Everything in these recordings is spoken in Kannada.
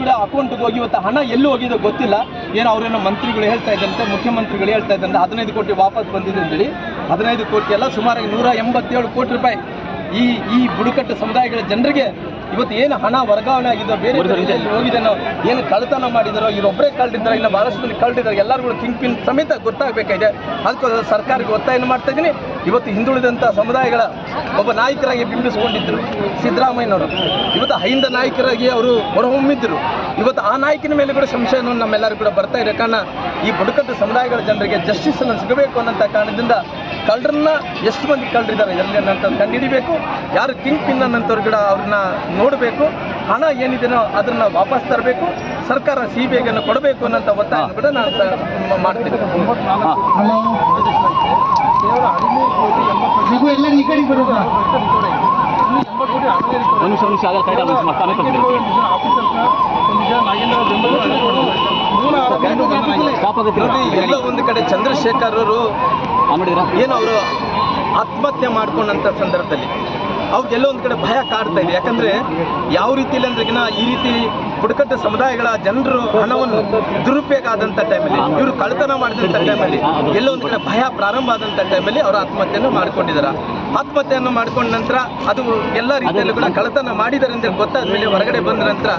ಕೂಡ ಅಕೌಂಟ್ಗೆ ಹೋಗಿ ಇವತ್ತು ಹಣ ಎಲ್ಲಿ ಹೋಗಿದೆ ಗೊತ್ತಿಲ್ಲ. ಏನೋ ಅವರೇನೋ ಮಂತ್ರಿಗಳು ಹೇಳ್ತಾ ಇದ್ದಂತೆ ಮುಖ್ಯಮಂತ್ರಿಗಳು ಹೇಳ್ತಾ ಇದ್ದಂತೆ ಹದಿನೈದು ಕೋಟಿ ವಾಪಸ್ ಬಂದಿದೆ ಅಂತೇಳಿ. ಹದಿನೈದು ಕೋಟಿ ಅಲ್ಲ ಸುಮಾರು ನೂರ ಎಂಬತ್ತೇಳು ಕೋಟಿ ರೂಪಾಯಿ ಈ ಈ ಬುಡಕಟ್ಟು ಸಮುದಾಯಗಳ ಜನರಿಗೆ ಇವತ್ತು ಏನು ಹಣ ವರ್ಗಾವಣೆ ಆಗಿದೋ ಬೇರೆ ಹೋಗಿದೆ ಏನು ಕಳ್ಳತನ ಮಾಡಿದಾರೋ ಇವರೊಬ್ಬರೇ ಕಳ್ದಿದ್ದಾರೆ ಇನ್ನು ಬಹಳಷ್ಟು ಮಂದಿ ಕಳ್ದಿದ್ದಾರೆ ಎಲ್ಲರಿಗೂ ಕಿಂಗ್ ಪಿನ್ ಸಮೇತ ಗೊತ್ತಾಗಬೇಕಾಗಿದೆ. ಅದಕ್ಕೋಸ್ಕರ ಸರ್ಕಾರಕ್ಕೆ ಒತ್ತಾಯನ ಮಾಡ್ತಾ ಇದ್ದೀನಿ. ಇವತ್ತು ಹಿಂದುಳಿದಂಥ ಸಮುದಾಯಗಳ ಒಬ್ಬ ನಾಯಕರಾಗಿ ಬಿಂಬಿಸಿಕೊಂಡಿದ್ದರು ಸಿದ್ದರಾಮಯ್ಯನವರು. ಇವತ್ತು ಹೈಂದ ನಾಯಕರಾಗಿ ಅವರು ಹೊರಹೊಮ್ಮಿದ್ದರು ಇವತ್ತು ಆ ನಾಯಕನ ಮೇಲೆ ಕೂಡ ಸಂಶಯವನ್ನು ನಮ್ಮೆಲ್ಲರೂ ಕೂಡ ಬರ್ತಾ ಇದೆ. ಕಾರಣ ಈ ಬುಡಕಟ್ಟು ಸಮುದಾಯಗಳ ಜನರಿಗೆ ಜಸ್ಟಿಸ್ ಅನ್ನು ಸಿಗಬೇಕು ಅನ್ನೋಂಥ ಕಾರಣದಿಂದ ಕಳ್ಳರನ್ನ ಎಷ್ಟು ಮಂದಿ ಕಳ್ಳರಿದ್ದಾರೆ ಎಲ್ಲಿ ಅನ್ನೋಂಥದ್ದು ಕಂಡುಹಿಡಿಬೇಕು. ಯಾರು ಕಿಂಗ್ ಪಿನ್ ಅನ್ನೋಂಥವ್ರು ಕೂಡ ಅವ್ರನ್ನ ನೋಡಬೇಕು. ಹಣ ಏನಿದೆಯೋ ಅದನ್ನ ವಾಪಸ್ ತರಬೇಕು. ಸರ್ಕಾರ ಸಿ ಬಿ ಐಗೆ ಕೊಡಬೇಕು ಅನ್ನೋಂಥ ಒತ್ತಾಯ ಕೂಡ ನಾನು ಮಾಡ್ತೀನಿ. ಎಲ್ಲ ಒಂದು ಕಡೆ ಚಂದ್ರಶೇಖರ್ ಅವರು ಏನು ಅವರು ಆತ್ಮಹತ್ಯೆ ಮಾಡ್ಕೊಂಡಂಥ ಸಂದರ್ಭದಲ್ಲಿ ಅವ್ರಿಗೆ ಒಂದ್ ಕಡೆ ಭಯ ಕಾಡ್ತಾ ಇದೆ. ಯಾಕಂದ್ರೆ ಯಾವ ರೀತಿಯಲ್ಲಿ ಅಂದ್ರೆಗಿನ ಈ ರೀತಿ ಬುಡಕಟ್ಟು ಸಮುದಾಯಗಳ ಜನರು ಹಣವನ್ನು ದುರುಪಯೋಗ ಆದಂಥ ಟೈಮಲ್ಲಿ ಇವರು ಕಳ್ಳತನ ಮಾಡಿದಂಥ ಟೈಮಲ್ಲಿ ಎಲ್ಲೋ ಒಂದು ಕಡೆ ಭಯ ಪ್ರಾರಂಭ ಆದಂಥ ಟೈಮಲ್ಲಿ ಅವರು ಆತ್ಮಹತ್ಯೆಯನ್ನು ಮಾಡ್ಕೊಂಡಿದ್ದಾರೆ ಆತ್ಮಹತ್ಯೆಯನ್ನು ಮಾಡಿಕೊಂಡ ನಂತರ ಅದು ಎಲ್ಲ ರೀತಿಯಲ್ಲೂ ಕೂಡ ಕಳತನ ಮಾಡಿದರೆ ಅಂತ ಗೊತ್ತಾದ ಮೇಲೆ ಹೊರಗಡೆ ಬಂದ ನಂತರ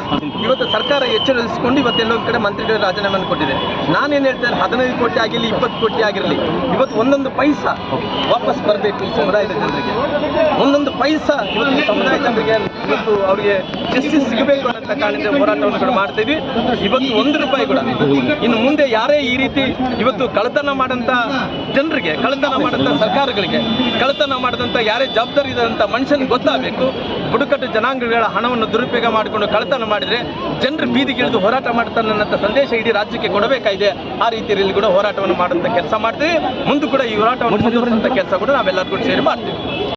ಇವತ್ತು ಸರ್ಕಾರ ಎಚ್ಚರಿಸಿಕೊಂಡು ಇವತ್ತು ಎಲ್ಲೋ ಒಂದು ಕಡೆ ಮಂತ್ರಿಗಳು ರಾಜೀನಾಮೆಯನ್ನು ಕೊಟ್ಟಿದೆ ನಾನೇನು ಹೇಳ್ತೇನೆ ಹದಿನೈದು ಕೋಟಿ ಆಗಿರಲಿ, ಇಪ್ಪತ್ತು ಕೋಟಿ ಆಗಿರಲಿ, ಇವತ್ತು ಒಂದೊಂದು ಪೈಸಾ ವಾಪಸ್ ಬರಬೇಕು ಸಮುದಾಯದ ಜನರಿಗೆ. ಒಂದೊಂದು ಪೈಸಾ ಇವತ್ತು ಸಮುದಾಯ ಜನರಿಗೆ ಇವತ್ತು ಅವರಿಗೆ ಜಸ್ಟಿಸ್ ಸಿಗಬೇಕು ಅನ್ನೋ ಕಾರಣದಿಂದ ಹೋರಾಟವನ್ನು ಕೂಡ ಮಾಡ್ತೀವಿ ಇವತ್ತು ಒಂದು ರೂಪಾಯಿ ಕೂಡ ಇನ್ನು ಮುಂದೆ ಯಾರೇ ಈ ರೀತಿ ಇವತ್ತು ಕಳತನ ಮಾಡಂತ ಜನರಿಗೆ ಕಳತನ ಮಾಡಂತ ಸರ್ಕಾರಗಳಿಗೆ ಕಳತನ ಕಳ್ಳತನ ಮಾಡದಂತ ಯಾರೇ ಜವಾಬ್ದಾರಿ ಇದ್ದಂಥ ಮನುಷ್ಯನಿಗೆ ಗೊತ್ತಾಗಬೇಕು. ಬುಡಕಟ್ಟು ಜನಾಂಗಗಳ ಹಣವನ್ನು ದುರುಪಯೋಗ ಮಾಡಿಕೊಂಡು ಕಳತನ ಮಾಡಿದರೆ ಜನರು ಬೀದಿಗಿಳಿದು ಹೋರಾಟ ಮಾಡ್ತಾನೆ ಅನ್ನೋ ಸಂದೇಶ ಇಡೀ ರಾಜ್ಯಕ್ಕೆ ಕೊಡಬೇಕಾಗಿದೆ. ಆ ರೀತಿಯಲ್ಲಿ ಕೂಡ ಹೋರಾಟವನ್ನು ಮಾಡುವಂಥ ಕೆಲಸ ಮಾಡ್ತೀವಿ. ಮುಂದೆ ಕೂಡ ಈ ಹೋರಾಟವನ್ನು ಮುಂದುವರಿಸುವಂಥ ಕೆಲಸ ಕೂಡ ನಾವೆಲ್ಲರೂ ಕೂಡ ಸೇರಿ ಮಾಡ್ತೀವಿ.